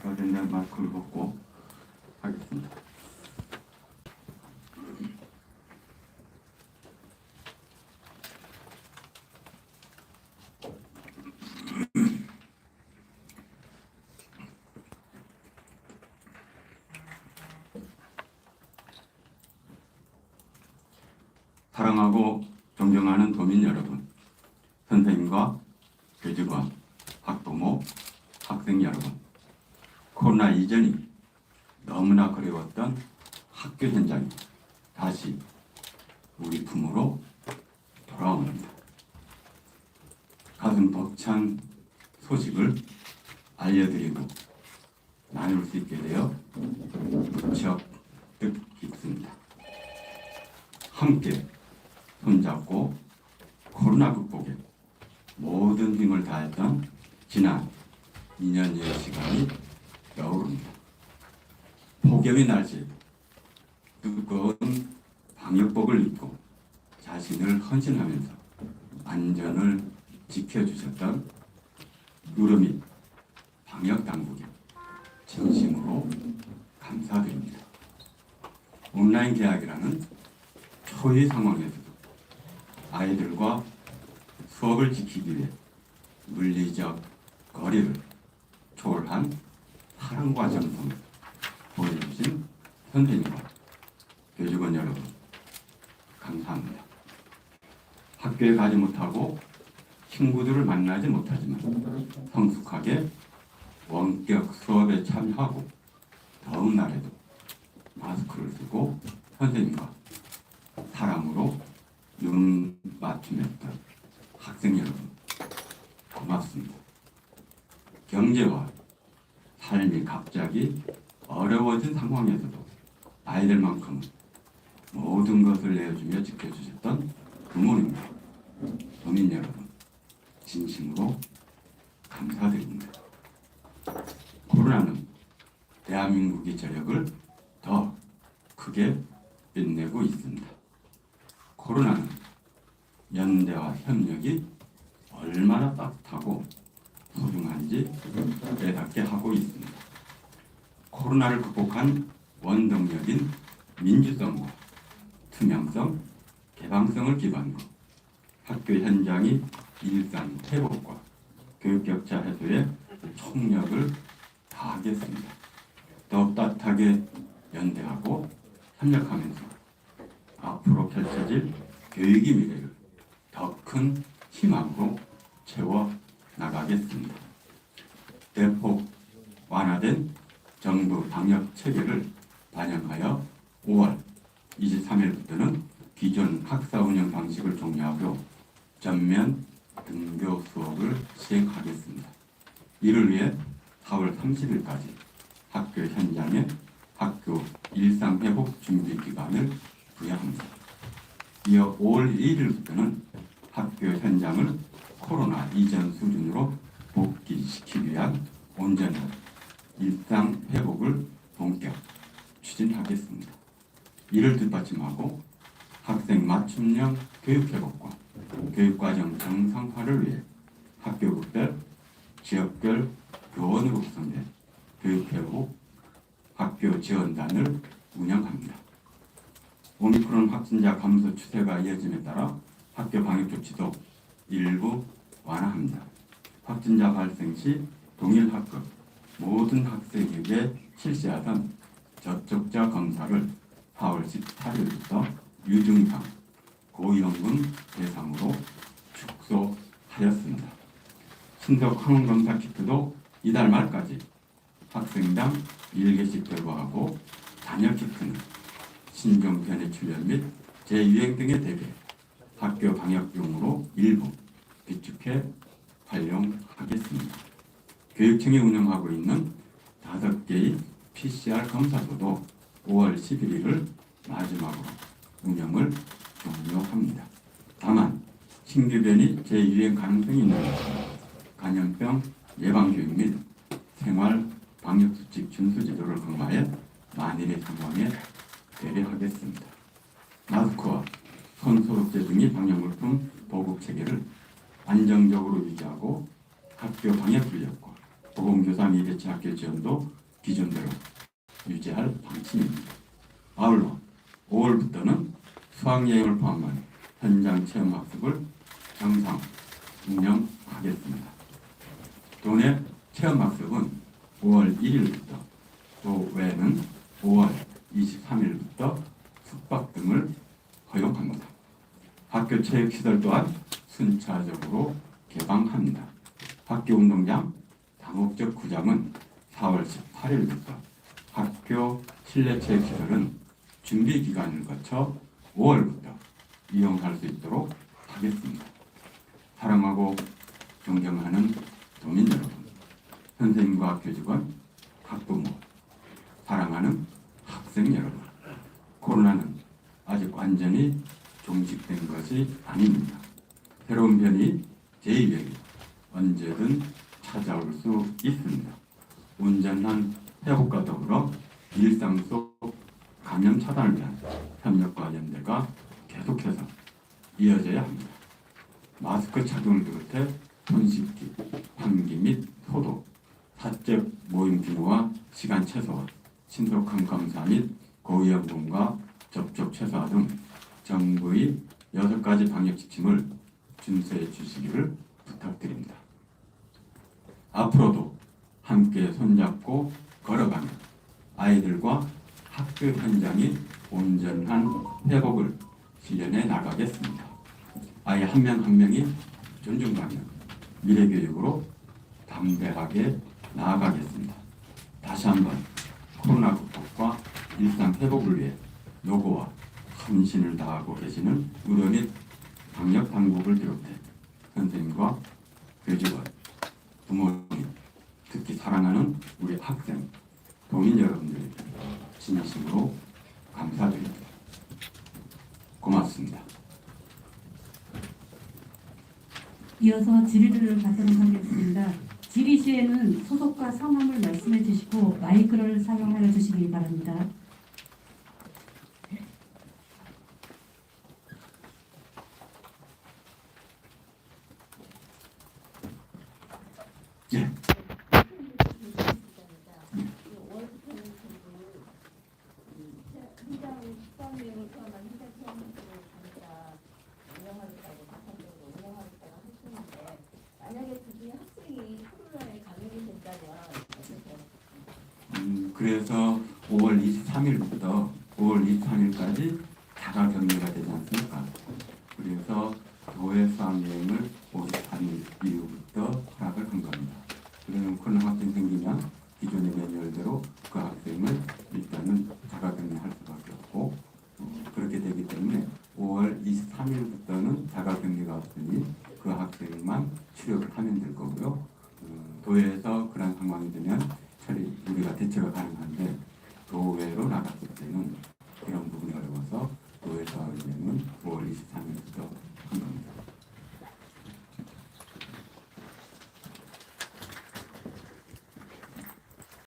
그러면 마스크를 벗고 하겠습니다. 사랑하고 존경하는 도민 여러분, 선생님과 교직원, 학부모, 학생 여러분, 코로나 이전이 너무나 그리웠던 학교 현장이 다시 우리 품으로 돌아옵니다. 가슴 벅찬 소식을 알려드리고 나눌 수 있게 되어 무척 뜻깊습니다. 함께 손잡고 코로나 극복에 모든 힘을 다했던 지난 2년여의 시간이 떠오릅니다. 폭염의 날씨 두꺼운 방역복을 입고 자신을 헌신하면서 안전을 지켜주셨던 유럽 방역 당국에 진심으로 감사드립니다. 온라인 계약이라는 초유 상황에서도 아이들과 수업을 지키기 위해 물리적 거리를 초월한 사랑과 정성을 보여주신 선생님과 교직원 여러분 감사합니다. 학교에 가지 못하고 친구들을 만나지 못하지만 성숙하게 원격 수업에 참여하고 더운 날에도 마스크를 쓰고 선생님과 사랑으로 눈 맞춤했던 학생 여러분 고맙습니다. 경제와 삶이 갑자기 어려워진 상황에서도 아이들만큼 모든 것을 내어주며 지켜주셨던 부모님과 도민 여러분 진심으로 감사드립니다. 코로나는 대한민국의 저력을 더 크게 빛내고 있습니다. 코로나는 연대와 협력이 얼마나 따뜻하고 소중한지 깨닫게 하고 있습니다. 코로나를 극복한 원동력인 민주성과 투명성, 개방성을 기반으로 학교 현장의 일상 회복과 교육 격차 해소에 총력을 다하겠습니다. 더욱 따뜻하게 연대하고 협력하면서 앞으로 펼쳐질 교육의 미래를 더 큰 희망으로 채워 나가겠습니다. 대폭 완화된 정부 방역 체계를 반영하여 5월 23일부터는 기존 학사 운영 방식을 종료하고 전면 등교 수업을 시행하겠습니다. 이를 위해 4월 30일까지 학교 현장에 학교 일상 회복 준비 기간을 부여합니다. 이어 5월 1일부터는 학교 현장을 코로나 이전 수준으로 복귀시키기 위한 온전한 일상 회복을 본격 추진하겠습니다. 이를 뒷받침하고 학생 맞춤형 교육 회복과 교육과정 정상화를 위해 학교별, 지역별 교원으로 구성된 교육 회복 학교 지원단을 운영합니다. 오미크론 확진자 감소 추세가 이어짐에 따라 학교 방역 조치도 일부 완화합니다. 확진자 발생 시 동일 학급 모든 학생에게 실시하던 접촉자 검사를 4월 18일부터 유증상 고위험군 대상으로 축소하였습니다. 신속 항원 검사 키트도 이달 말까지 학생당 1개씩 배부하고 단열 키트는 신종 변이 출현 및 재유행 등에 대비 학교 방역용으로 일부 비축해 활용하겠습니다. 교육청이 운영하고 있는 다섯 개의 PCR 검사소도 5월 11일을 마지막으로 운영을 종료합니다. 다만 신규 변이 재유행 가능성이 있는 감염병 예방 교육 및 생활 방역 수칙 준수 지도를 강화해 만일의 상황에 대비하겠습니다. 마스크와 손 소독제 등의 방역물품 보급 체계를 안정적으로 유지하고 학교 방역 인력 과 보건교사 미래치 학교 지원도 기존대로 유지할 방침입니다. 아울러 5월부터는 수학여행을 포함한 현장 체험 학습을 정상 운영하겠습니다. 도내 체험 학습은 5월 1일부터 또 외에는 5월 23일부터 숙박 등을 허용합니다. 학교 체육시설 또한 순차적으로 개방합니다. 학교 운동장 다목적 구장은 4월 18일부터 학교 실내 체육시설은 준비 기간을 거쳐 5월부터 이용할 수 있도록 하겠습니다. 사랑하고 존경하는 도민 여러분, 선생님과 교직원, 학부모, 사랑하는 학생 여러분, 코로나는 아직 완전히 종식된 것이 아닙니다. 새로운 변이 제2변이 언제든 찾아올 수 있습니다. 온전한 회복과 더불어 일상 속 감염 차단을 위한 협력과 연대가 계속해서 이어져야 합니다. 마스크 착용을 비롯해 손 씻기, 환기 및 소독, 사적 모임 규모와 시간 최소화, 신속한 검사 및 고위험군과 접촉 최소화 등 정부의 여섯 가지 방역 지침을 준수해 주시기를 부탁드립니다. 앞으로도 함께 손잡고 걸어가며 아이들과 학교 현장의 온전한 회복을 실현해 나가겠습니다. 아이 한 명 한 명이 존중받는 미래교육으로 담대하게 나아가겠습니다. 다시 한번 코로나 극복과 일상 회복을 위해 노고와 헌신을 다하고 계시는 의료 및 방역 당국을 비롯해 선생님과 교직원, 부모님, 특히 사랑하는 우리 학생, 도민 여러분들에게 진심으로 감사드립니다. 고맙습니다. 이어서 질의를 받도록 하겠습니다. 질의 시에는 소속과 성함을 말씀해 주시고 마이크를 사용하여 주시기 바랍니다. 예. 현장 수학여행을 포함한 현장 체험학습을 진짜 운영하겠다고 자판적으로 운영하겠다고 하시는데 만약에 그중에 학생이 코로나에 감염이 된다면 어떻게 음, 그래서 5월 23일부터 5월 23일까지 자가 격리가 되지 않습니까? 그래서 교회 수학여행을 53일 이후부터 허락을 한 겁니다. 코로나 확진 생기면 기존의 매뉴얼대로 그 학생을 일단은 자가 격리할 수밖에 없고 어, 그렇게 되기 때문에 5월 23일부터는 자가 격리가 없으니 그 학생만 출력을 하면 될 거고요. 어, 도에서 그런 상황이 되면 처리 우리가 대처가 가능한데 도외로 나갔을 때는 그런 부분이 어려워서 5월 23일